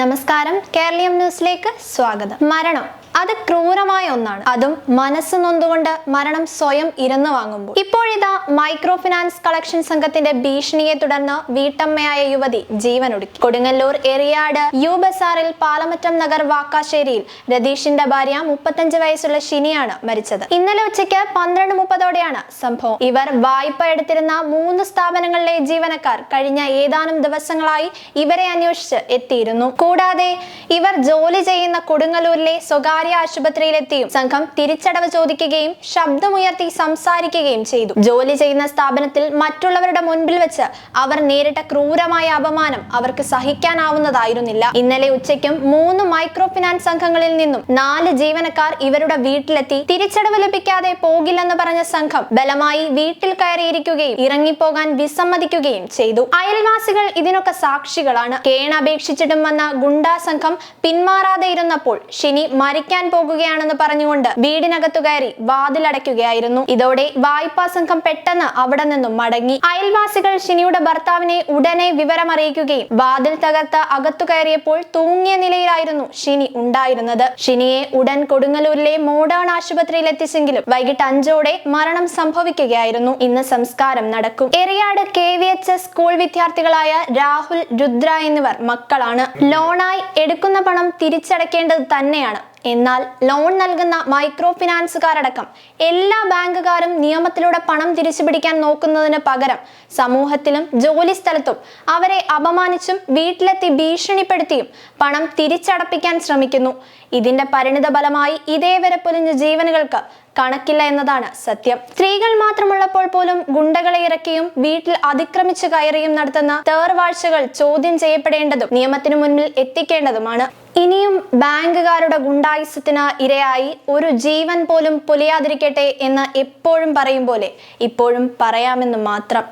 നമസ്കാരം കേരളീയം ന്യൂസിലേക്ക് സ്വാഗതം. മരണം. അത് ക്രൂരമായ ഒന്നാണ്. അതും മനസ്സ് നൊന്തുകൊണ്ട് മരണം സ്വയം ഇരന്നു വാങ്ങുമ്പോൾ. ഇപ്പോഴിതാ മൈക്രോ ഫിനാൻസ് കളക്ഷൻ സംഘത്തിന്റെ ഭീഷണിയെ തുടർന്ന് വീട്ടമ്മയായ യുവതി ജീവനൊടുക്കി. കൊടുങ്ങല്ലൂർ എറിയാട് യു ബസാറിൽ പാലമറ്റം നഗർ വാക്കാശ്ശേരിയിൽ രതീഷിന്റെ ഭാര്യ മുപ്പത്തഞ്ച് വയസ്സുള്ള ഷിനിയാണ് മരിച്ചത്. ഇന്നലെ ഉച്ചയ്ക്ക് പന്ത്രണ്ട് മുപ്പതോടെയാണ് സംഭവം. ഇവർ വായ്പ എടുത്തിരുന്ന മൂന്ന് സ്ഥാപനങ്ങളിലെ ജീവനക്കാർ കഴിഞ്ഞ ഏതാനും ദിവസങ്ങളായി ഇവരെ അന്വേഷിച്ച് എത്തിയിരുന്നു. കൂടാതെ ഇവർ ജോലി ചെയ്യുന്ന കൊടുങ്ങല്ലൂരിലെ സ്വകാര്യ ആശുപത്രിയിലെത്തിയും. സംഘം തിരിച്ചടവ് ചോദിക്കുകയും ശബ്ദമുയർത്തി സംസാരിക്കുകയും ചെയ്തു. ജോലി ചെയ്യുന്ന സ്ഥാപനത്തിൽ മറ്റുള്ളവരുടെ മുൻപിൽ വെച്ച് അവർ നേരിട്ട ക്രൂരമായ അപമാനം അവർക്ക് സഹിക്കാനാവുന്നതായിരുന്നില്ല. ഇന്നലെ ഉച്ചയ്ക്കും മൂന്ന് മൈക്രോ ഫിനാൻസ് സംഘങ്ങളിൽ നിന്നും നാല് ജീവനക്കാർ ഇവരുടെ വീട്ടിലെത്തി തിരിച്ചടവ് ലഭിക്കാതെ പോകില്ലെന്ന് പറഞ്ഞ സംഘം ബലമായി വീട്ടിൽ കയറിയിരിക്കുകയും ഇറങ്ങിപ്പോകാൻ വിസമ്മതിക്കുകയും ചെയ്തു. അയൽവാസികൾ ഇതിനൊക്കെ സാക്ഷികളാണ്. കേണപേക്ഷിച്ചിട്ടും വന്ന ഗുണ്ടാ സംഘം പിന്മാറാതെ ഇരുന്നപ്പോൾ ഷിനി മരിക്കാൻ പോകുകയാണെന്ന് പറഞ്ഞുകൊണ്ട് വീടിനകത്തു കയറി വാതിലടയ്ക്കുകയായിരുന്നു. ഇതോടെ വായ്പാ സംഘം പെട്ടെന്ന് അവിടെ നിന്നും മടങ്ങി. അയൽവാസികൾ ഷിനിയുടെ ഭർത്താവിനെ ഉടനെ വിവരമറിയിക്കുകയും വാതിൽ തകർത്ത് അകത്തു കയറിയപ്പോൾ തൂങ്ങിയ നിലയിലായിരുന്നു ഷിനി ഉണ്ടായിരുന്നത്. ഷിനിയെ ഉടൻ കൊടുങ്ങല്ലൂരിലെ മോഡേൺ ആശുപത്രിയിൽ എത്തിച്ചെങ്കിലും വൈകിട്ട് അഞ്ചോടെ മരണം സംഭവിക്കുകയായിരുന്നു. ഇന്ന് സംസ്കാരം നടക്കും. Eriyad K V H S school വിദ്യാർത്ഥികളായ Rahul Rudra എന്നിവർ മക്കളാണ്. ലോണായി എടുക്കുന്ന പണം തിരിച്ചടയ്ക്കേണ്ടത് തന്നെയാണ്. എന്നാൽ ലോൺ നൽകുന്ന മൈക്രോ ഫിനാൻസുകാരടക്കം എല്ലാ ബാങ്കുകാരും നിയമത്തിലൂടെ പണം തിരിച്ചുപിടിക്കാൻ നോക്കുന്നതിന് പകരം സമൂഹത്തിലും ജോലി സ്ഥലത്തും അവരെ അപമാനിച്ചും വീട്ടിലെത്തി ഭീഷണിപ്പെടുത്തിയും പണം തിരിച്ചടപ്പിക്കാൻ ശ്രമിക്കുന്നു. ഇതിന്റെ പരിണിത ഫലമായി ഇതേവരെ പൊലിഞ്ഞ ജീവനുകൾക്ക് കണക്കില്ല എന്നതാണ് സത്യം. സ്ത്രീകൾ മാത്രമുള്ളപ്പോൾ പോലും ഗുണ്ടകളെ ഇറക്കിയും വീട്ടിൽ അതിക്രമിച്ചു കയറിയും നടത്തുന്ന തേർവാഴ്ചകൾ ചോദ്യം ചെയ്യപ്പെടേണ്ടതും നിയമത്തിനു മുന്നിൽ എത്തിക്കേണ്ടതുമാണ്. ഇനിയും ബാങ്കുകാരുടെ ഗുണ്ടായുസത്തിന് ഇരയായി ഒരു ജീവൻ പോലും പൊലിയാതിരിക്കട്ടെ എന്ന് എപ്പോഴും പറയും പോലെ ഇപ്പോഴും പറയാമെന്ന് മാത്രം.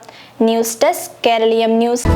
News desk Keraleeyam news.